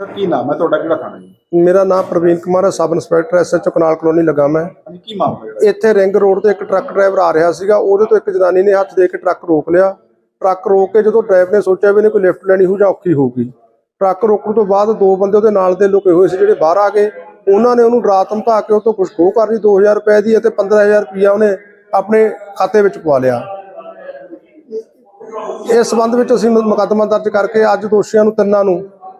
Sir ਕੀ ਨਾਮ ਹੈ ਤੁਹਾਡਾ? ਕਿਹੜਾ ਥਾਣਾ ਜੀ? ਮੇਰਾ ਨਾਮ ਪ੍ਰਵੀਨ ਕੁਮਾਰ ਹੈ sub inspector SHO canal colony ਲੱਗਾ ਮੈਂ ਕੀ ਮਾਮਲਾ ਜਿਹੜਾ? ਇੱਥੇ ਰਿੰਗ ਰੋਡ ਤੇ ਇੱਕ ਟਰੱਕ ਡਰਾਈਵਰ ਆ ਰਿਹਾ ਸੀਗਾ ਉਹਦੇ ਤੋਂ ਇੱਕ ਜਨਾਨੀ ਨੇ ਹੱਥ ਦੇ ਕੇ ਟਰੱਕ ਰੋਕ ਲਿਆ। ਟਰੱਕ ਰੋਕ ਕੇ ਜਦੋਂ ਡਰਾਈਵਰ ਨੇ ਸੋਚਿਆ ਵੀ ਇਹਨੇ ਕੋਈ ਲਿਫਟ ਲੈਣੀ ਹੋ ਜਾਂ ਔਖੀ ਹੋਊਗੀ। ਟਰੱਕ ਰੋਕਣ ਤੋਂ ਬਾਅਦ ਦੋ ਬੰਦੇ ਉਹਦੇ ਨਾਲ ਦੇ ਲੁਕੇ ਹੋਏ ਸੀ ਜਿਹੜੇ ਬਾਹਰ ਆ ਗਏ। ਉਹਨਾਂ ਨੇ ਉਹਨੂੰ ਡਰਾ ਧਮਕਾ ਕੇ ਉਹ ਤੋਂ ਕੁਝ ਖੋਹ ਕਰ ਲਈ 2000 ਰੁਪਏ ਦੀ ਅਤੇ 15000 ਰੁਪਇਆ ਉਹਨੇ ਆਪਣੇ ਖਾਤੇ ਵਿੱਚ ਪਵਾ ਲਿਆ। ਇਸ ਸੰਬੰਧ ਵਿੱਚ ਅਸੀਂ ਮੁਕੱਦਮਾ ਦਰਜ ਕਰਕੇ ਅੱਜ ਦੋਸ਼ੀਆਂ ਨੂੰ ਤਿੰਨਾਂ ਨੂੰ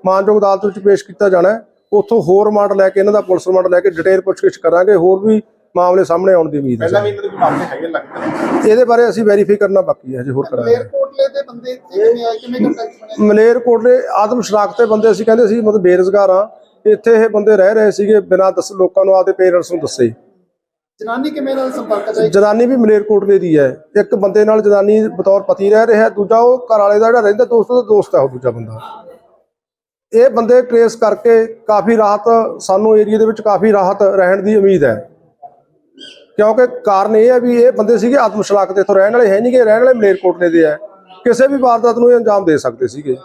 ਮਾਨਯੋਗ ਅਦਾਲਤ ਵਿੱਚ ਪੇਸ਼ ਕੀਤਾ ਜਾਣਾ ਹੈ। ਉੱਥੋਂ ਹੋਰ ਰਿਮਾਂਡ ਲੈ ਕੇ ਇਹਨਾਂ ਦਾ ਪੁਲਿਸ ਰਿਮਾਂਡ ਲੈ ਕੇ ਡਿਟੇਲ ਪੁੱਛਗਿੱਛ ਕਰਾਂਗੇ। ਹੋਰ ਵੀ ਮਾਮਲੇ ਸਾਹਮਣੇ ਆਉਣ ਦੀ ਉਮੀਦ ਹੈ ਪਹਿਲਾਂ ਵੀ ਇਹਨਾਂ ਦੇ ਕੋਈ ਮਾਮਲੇ ਹੈਗੇ ਲੱਗਦਾ ਇਹਦੇ ਬਾਰੇ ਅਸੀਂ ਵੈਰੀਫਾਈ ਕਰਨਾ ਬਾਕੀ ਹੈ ਜੀ ਹੋਰ ਕਰਾਂਗੇ। ਕੋਟਲੇ ਦੇ ਬੰਦੇ ਕਿਵੇਂ ਆਏ? ਕਿਵੇਂ ਕੰਟੈਕਟ ਬਣਿਆ ਮਲੇਰਕੋਟਲੇ ਆਦਮ ਸ਼ਨਾਖਤ ਦੇ ਬੰਦੇ ਅਸੀਂ ਕਹਿੰਦੇ ਸੀ ਮਤਲਬ ਬੇਰੁਜ਼ਗਾਰ ਆ ਇੱਥੇ ਇਹ ਬੰਦੇ ਰਹਿ ਰਹੇ ਸੀਗੇ ਬਿਨਾਂ ਦੱਸ ਲੋਕਾਂ ਨੂੰ ਆਪਦੇ ਪੇਰੈਂਟਸ ਨੂੰ ਦੱਸੇ। ਜਨਾਨੀ ਕਿਵੇਂ ਨਾਲ ਸੰਪਰਕ ਚ ਆਈ? ਜਨਾਨੀ ਵੀ ਮਲੇਰਕੋਟਲੇ ਦੀ ਹੈ। ਇੱਕ ਬੰਦੇ ਨਾਲ ਜਨਾਨੀ ਬਤੌਰ ਪਤੀ ਰਹਿ ਰਿਹਾ ਦੂਜਾ ਉਹ ਘਰ ਵਾਲੇ ਦਾ ਜਿਹੜਾ ਰਹਿੰਦਾ ਦੋਸਤ ਦਾ ਦੋਸਤ ਹੈ ਉਹ ਦੂਜਾ ਬੰਦਾ। ਇਹ ਬੰਦੇ ਟਰੇਸ ਕਰਕੇ ਕਾਫੀ ਰਾਹਤ ਸਾਨੂੰ ਏਰੀਆ ਦੇ ਵਿੱਚ ਕਾਫੀ ਰਾਹਤ ਰਹਿਣ ਦੀ ਉਮੀਦ ਹੈ। ਕਿਉਂਕਿ ਕਾਰਨ ਇਹ ਹੈ ਵੀ ਇਹ ਬੰਦੇ ਸੀਗੇ ਆਤਮ ਸ਼ਲਾਕ ਦੇ ਇੱਥੋਂ ਰਹਿਣ ਵਾਲੇ ਹੈ ਨਹੀਂਗੇ ਰਹਿਣ ਵਾਲੇ ਮਲੇਰਕੋਟਲੇ ਦੇ ਹੈ। ਕਿਸੇ ਵੀ ਵਾਰਦਾਤ ਨੂੰ ਇਹ ਅੰਜਾਮ ਦੇ ਸਕਦੇ ਸੀਗੇ।